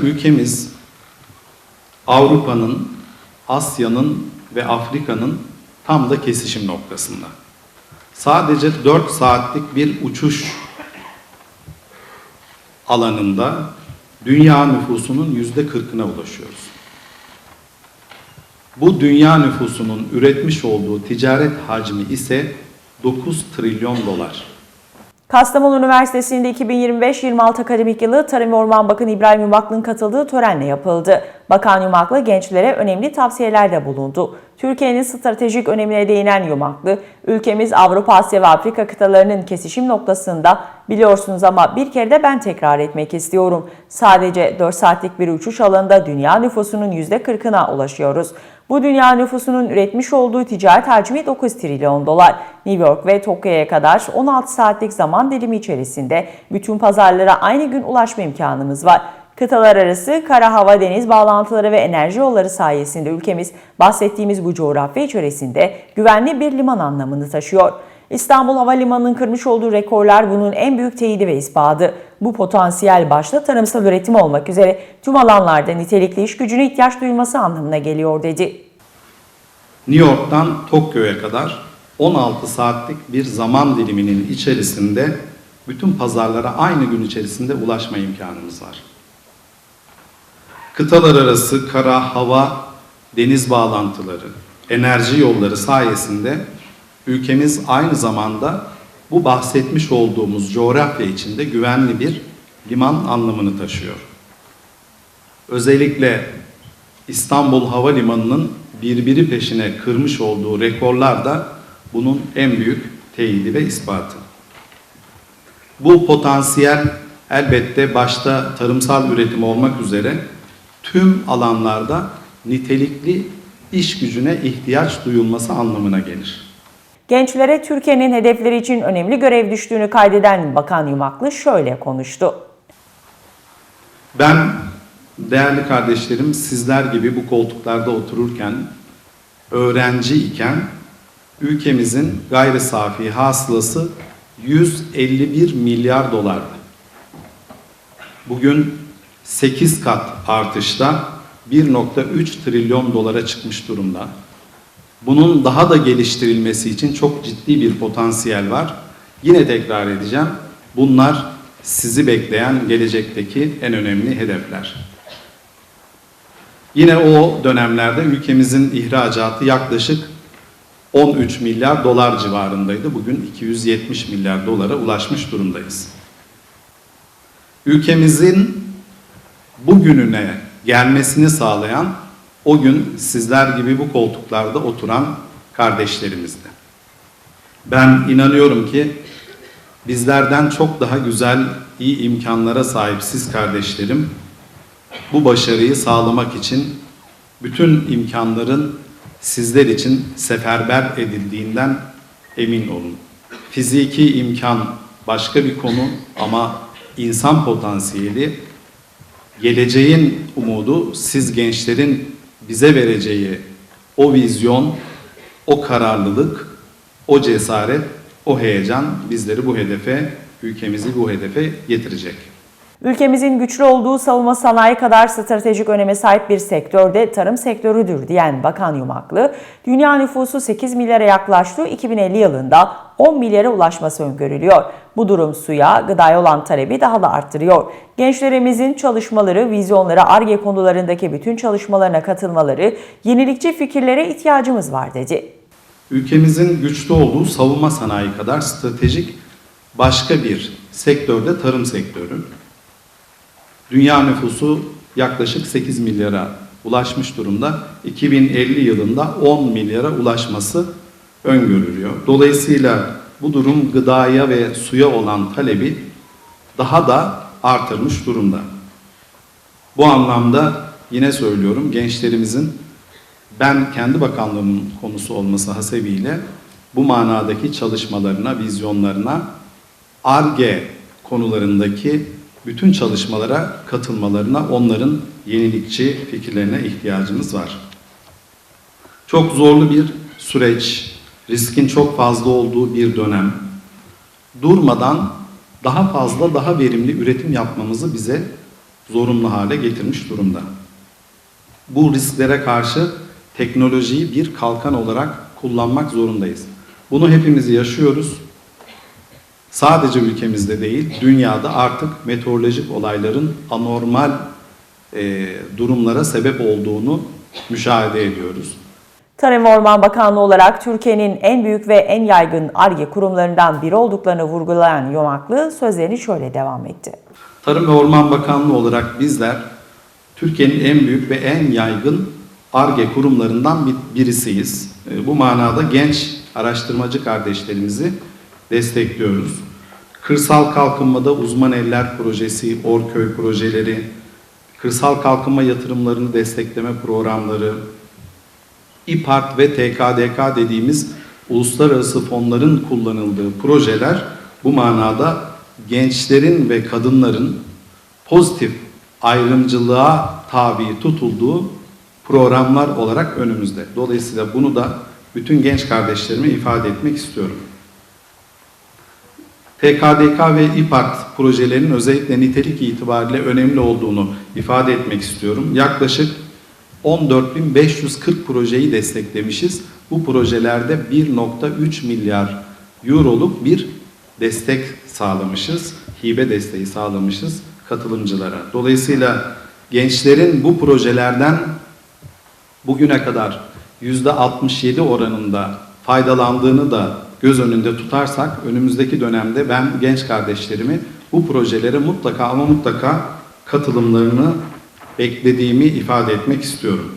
Ülkemiz Avrupa'nın, Asya'nın ve Afrika'nın tam da kesişim noktasında. Sadece 4 saatlik bir uçuş alanında dünya nüfusunun yüzde 40'ına ulaşıyoruz. Bu dünya nüfusunun üretmiş olduğu ticaret hacmi ise 9 trilyon dolar. Kastamonu Üniversitesi'nde 2025-26 akademik yılı Tarım ve Orman Bakanı İbrahim Yumaklı'nın katıldığı törenle yapıldı. Bakan Yumaklı gençlere önemli tavsiyelerde bulundu. Türkiye'nin stratejik önemine değinen Yumaklı, ülkemiz Avrupa, Asya ve Afrika kıtalarının kesişim noktasında biliyorsunuz ama bir kere de ben tekrar etmek istiyorum. Sadece 4 saatlik bir uçuş alanında dünya nüfusunun %40'ına ulaşıyoruz. Bu dünya nüfusunun üretmiş olduğu ticaret hacmi 9 trilyon dolar. New York ve Tokyo'ya kadar 16 saatlik zaman dilimi içerisinde bütün pazarlara aynı gün ulaşma imkanımız var. Kıtalar arası kara hava deniz bağlantıları ve enerji yolları sayesinde ülkemiz bahsettiğimiz bu coğrafya içerisinde güvenli bir liman anlamını taşıyor. İstanbul Havalimanı'nın kırmış olduğu rekorlar bunun en büyük teyidi ve ispatı. Bu potansiyel başta tarımsal üretim olmak üzere tüm alanlarda nitelikli iş gücüne ihtiyaç duyulması anlamına geliyor dedi. New York'tan Tokyo'ya kadar 16 saatlik bir zaman diliminin içerisinde bütün pazarlara aynı gün içerisinde ulaşma imkanımız var. Kıtalar arası kara, hava, deniz bağlantıları, enerji yolları sayesinde ülkemiz aynı zamanda bu bahsetmiş olduğumuz coğrafya içinde güvenli bir liman anlamını taşıyor. Özellikle İstanbul Havalimanı'nın birbiri peşine kırmış olduğu rekorlar da bunun en büyük teyidi ve ispatı. Bu potansiyel elbette başta tarımsal üretim olmak üzere tüm alanlarda nitelikli iş gücüne ihtiyaç duyulması anlamına gelir. Gençlere Türkiye'nin hedefleri için önemli görev düştüğünü kaydeden Bakan Yumaklı şöyle konuştu. Ben değerli kardeşlerim sizler gibi bu koltuklarda otururken, öğrenci iken ülkemizin gayri safi hasılası 151 milyar dolardı. Bugün 8 kat artışta 1.3 trilyon dolara çıkmış durumda. Bunun daha da geliştirilmesi için çok ciddi bir potansiyel var. Yine tekrar edeceğim. Bunlar sizi bekleyen gelecekteki en önemli hedefler. Yine o dönemlerde ülkemizin ihracatı yaklaşık 13 milyar dolar civarındaydı. Bugün 270 milyar dolara ulaşmış durumdayız. Ülkemizin bugününe gelmesini sağlayan o gün sizler gibi bu koltuklarda oturan kardeşlerimizdi. Ben inanıyorum ki bizlerden çok daha güzel, iyi imkanlara sahip siz kardeşlerim bu başarıyı sağlamak için bütün imkanların sizler için seferber edildiğinden emin olun. Fiziki imkan başka bir konu ama insan potansiyeli geleceğin umudu siz gençlerin bize vereceği o vizyon, o kararlılık, o cesaret, o heyecan bizleri bu hedefe, ülkemizi bu hedefe getirecek. Ülkemizin güçlü olduğu savunma sanayi kadar stratejik öneme sahip bir sektörde tarım sektörüdür diyen Bakan Yumaklı, dünya nüfusu 8 milyara yaklaştığı 2050 yılında 10 milyara ulaşması öngörülüyor. Bu durum suya, gıdaya olan talebi daha da arttırıyor. Gençlerimizin çalışmaları, vizyonları, ARGE konularındaki bütün çalışmalarına katılmaları, yenilikçi fikirlere ihtiyacımız var dedi. Ülkemizin güçlü olduğu savunma sanayi kadar stratejik başka bir sektörde tarım sektörü. Dünya nüfusu yaklaşık 8 milyara ulaşmış durumda. 2050 yılında 10 milyara ulaşması öngörülüyor. Dolayısıyla bu durum gıdaya ve suya olan talebi daha da artırmış durumda. Bu anlamda yine söylüyorum gençlerimizin ben kendi bakanlığımın konusu olması hasebiyle bu manadaki çalışmalarına, vizyonlarına, ARGE konularındaki bütün çalışmalara katılmalarına, onların yenilikçi fikirlerine ihtiyacımız var. Çok zorlu bir süreç, riskin çok fazla olduğu bir dönem. Durmadan daha fazla, daha verimli üretim yapmamızı bize zorunlu hale getirmiş durumda. Bu risklere karşı teknolojiyi bir kalkan olarak kullanmak zorundayız. Bunu hepimiz yaşıyoruz. Sadece ülkemizde değil, dünyada artık meteorolojik olayların anormal e, durumlara sebep olduğunu müşahede ediyoruz. Tarım ve Orman Bakanlığı olarak Türkiye'nin en büyük ve en yaygın ARGE kurumlarından biri olduklarını vurgulayan Yomaklı sözlerini şöyle devam etti. Tarım ve Orman Bakanlığı olarak bizler Türkiye'nin en büyük ve en yaygın ARGE kurumlarından bir- birisiyiz. E, Bu manada genç araştırmacı kardeşlerimizi destekliyoruz. Kırsal kalkınmada uzman eller projesi, Orköy projeleri, kırsal kalkınma yatırımlarını destekleme programları, İPART ve TKDK dediğimiz uluslararası fonların kullanıldığı projeler bu manada gençlerin ve kadınların pozitif ayrımcılığa tabi tutulduğu programlar olarak önümüzde. Dolayısıyla bunu da bütün genç kardeşlerime ifade etmek istiyorum. TKDK ve İPART projelerinin özellikle nitelik itibariyle önemli olduğunu ifade etmek istiyorum. Yaklaşık 14.540 projeyi desteklemişiz. Bu projelerde 1.3 milyar euroluk bir destek sağlamışız, hibe desteği sağlamışız katılımcılara. Dolayısıyla gençlerin bu projelerden bugüne kadar %67 oranında faydalandığını da göz önünde tutarsak önümüzdeki dönemde ben genç kardeşlerimi bu projelere mutlaka ama mutlaka katılımlarını beklediğimi ifade etmek istiyorum.